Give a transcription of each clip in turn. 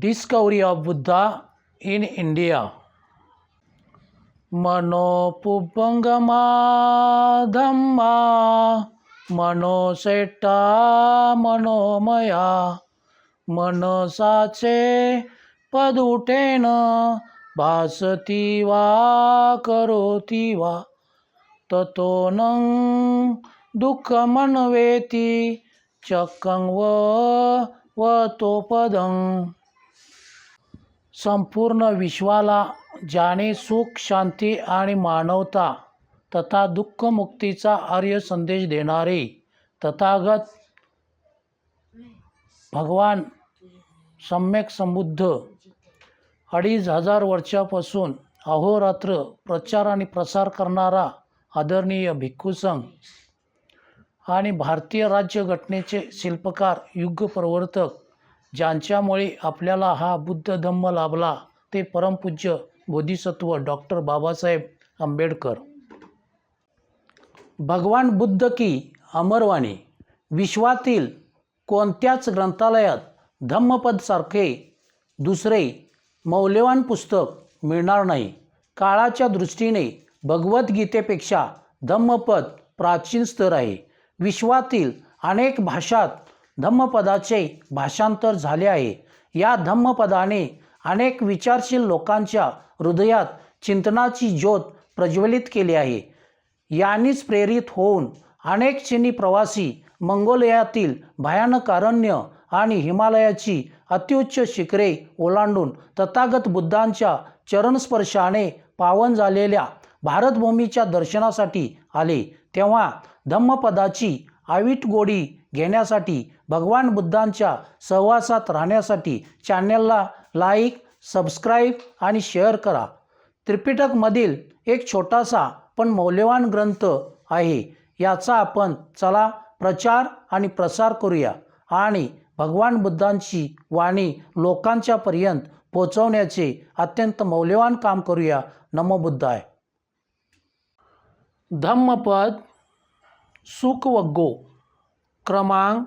Discovery of Buddha in India मनोपुपंगमा धम्मा मनोसेटा मनोमया मनसाचे पदुटेन भासती वा करोती वा ततो न दुःखमन्वेती चक्कं व वतोपदं संपूर्ण विश्वाला ज्याने सुख शांती आणि मानवता तथा दुःखमुक्तीचा आर्य संदेश देणारे तथागत भगवान सम्यक समृद्ध अडीच हजार वर्षापासून अहोरात्र प्रचार आणि प्रसार करणारा आदरणीय भिक्खूसंघ आणि भारतीय राज्यघटनेचे शिल्पकार युग प्रवर्तक ज्यांच्यामुळे आपल्याला हा बुद्ध धम्म लाभला ते परमपूज्य बोधिसत्व डॉक्टर बाबासाहेब आंबेडकर. भगवान बुद्ध की अमरवाणी विश्वातील कोणत्याच ग्रंथालयात धम्मपदसारखे दुसरे मौल्यवान पुस्तक मिळणार नाही. काळाच्या दृष्टीने भगवद्गीतेपेक्षा धम्मपद प्राचीन स्तर आहे. विश्वातील अनेक भाषात धम्मपदाचे भाषांतर झाले आहे. या धम्मपदाने अनेक विचारशील लोकांच्या हृदयात चिंतनाची ज्योत प्रज्वलित केली आहे. यांनीच प्रेरित होऊन अनेक चीनी प्रवासी मंगोलयातील भयानक अरण्य आणि हिमालयाची अत्युच्च शिखरे ओलांडून तथागत बुद्धांच्या चरणस्पर्शाने पावन झालेल्या भारतभूमीच्या दर्शनासाठी आले. तेव्हा धम्मपदाची आवीट गोडी घेण्यासाठी भगवान बुद्धांच्या सहवासात राहण्यासाठी चॅनलला लाईक सबस्क्राईब आणि शेअर करा. त्रिपिटकमधील एक छोटासा पण मौल्यवान ग्रंथ आहे याचा आपण चला प्रचार आणि प्रसार करूया आणि भगवान बुद्धांची वाणी लोकांच्यापर्यंत पोचवण्याचे अत्यंत मौल्यवान काम करूया. नमो बुद्धाय. धम्मपद सुख वग्गो क्रमांक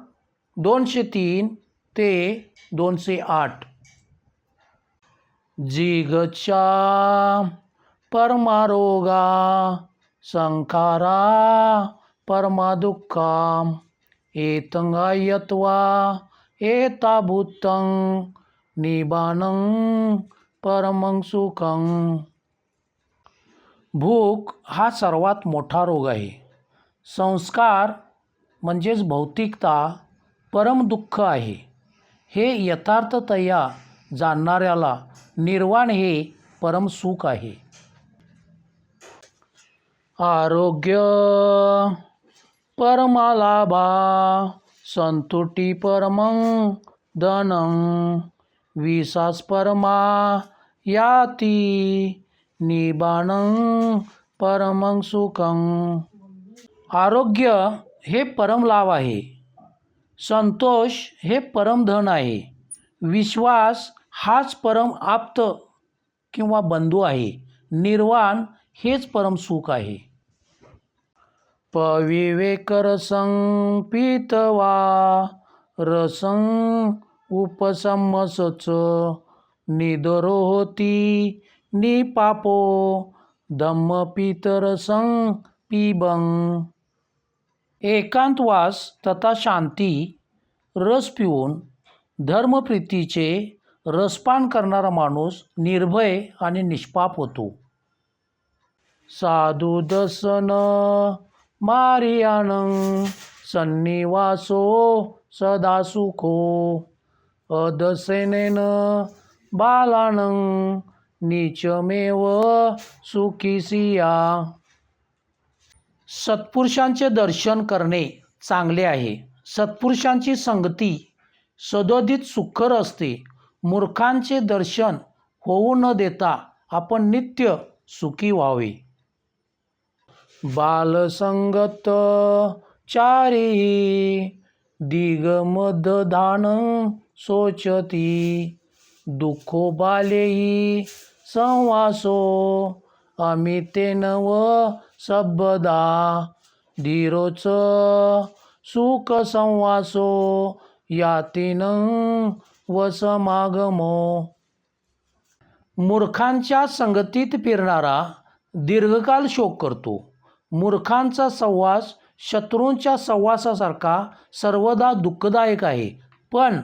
दोनशे तीन, ते दोनशे आठ. जिगच्या परमारोगा संखारा परमादुःखा एतंगायत्वा, एताभूतं, निबानं परमं सुखं. भूक हा सर्वात मोठा रोग आहे. संस्कार म्हणजेच भौतिकता परम दुःख आहे. हे यथार्थतया जाणणाऱ्याला निर्वाण हे परम सुख आहे. आरोग्य परमालाभा संतुटी परम धनं विसास परमा याती निबाणं परमं सुखं. आरोग्य हे परम लाभ आहे. संतोष हे परमधन आहे. विश्वास हाच परम आप्त किंवा बंधू आहे. निर्वाण हेच परम सुख आहे. पविवेकरसं पीतवा रसं उपसमसच निदरो होती निपापो धम्मपितरसं पिबं. एकांतवास तथा शांती रस पिऊन धर्मप्रीतीचे रसपान करणारा माणूस निर्भय आणि निष्पाप होतो. साधू दसन मारियान सन्निवासो सदा सुखो अदसेनेन बालानं नीचमेव सुखी सिया सत्पुरुषांचे दर्शन करणे चांगले आहे. सत्पुरुषांची संगती सदोदित सुखर असते. मूर्खांचे दर्शन होऊ न देता आपण नित्य सुखी व्हावे. बालसंगत चारी दिगमदान सोचती. दुःखो बालेही संवासो अमितेन व सबदा धीरोच सुख संवासो यातीन व समागमो मूर्खांच्या संगतीत फिरणारा दीर्घकाल शोक करतो. मूर्खांचा सहवास शत्रूंच्या सहवासासारखा सर्वदा दुःखदायक आहे. पण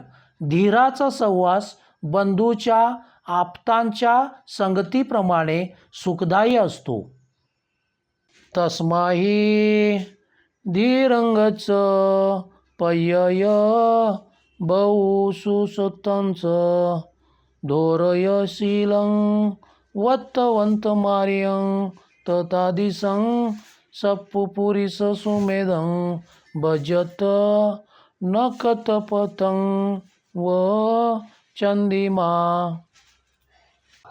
धीराचा सहवास बंधूच्या आप्तांच्या संगतीप्रमाणे सुखदायी असतो. तस्माही धीरंगच पयय बहु धोरय धोरयशीलं वत्तवंत मार्यं ततादिसं सप्पुपुरिस सुमेधं भजत नकतपतं व चंदिमा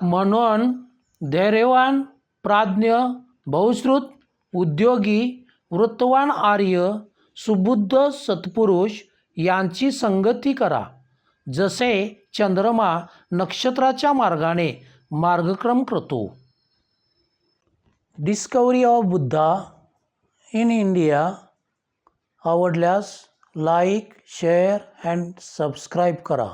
म्हणून धैर्यवान प्राज्ञ बहुश्रुत उद्योगी वृत्तवान आर्य सुबुद्ध सत्पुरुष यांची संगती करा. जसे चंद्रमा नक्षत्राच्या मार्गाने मार्गक्रम करतो. Discovery of Buddha in India आवडल्यास लाईक शेअर अँड सबस्क्राईब करा.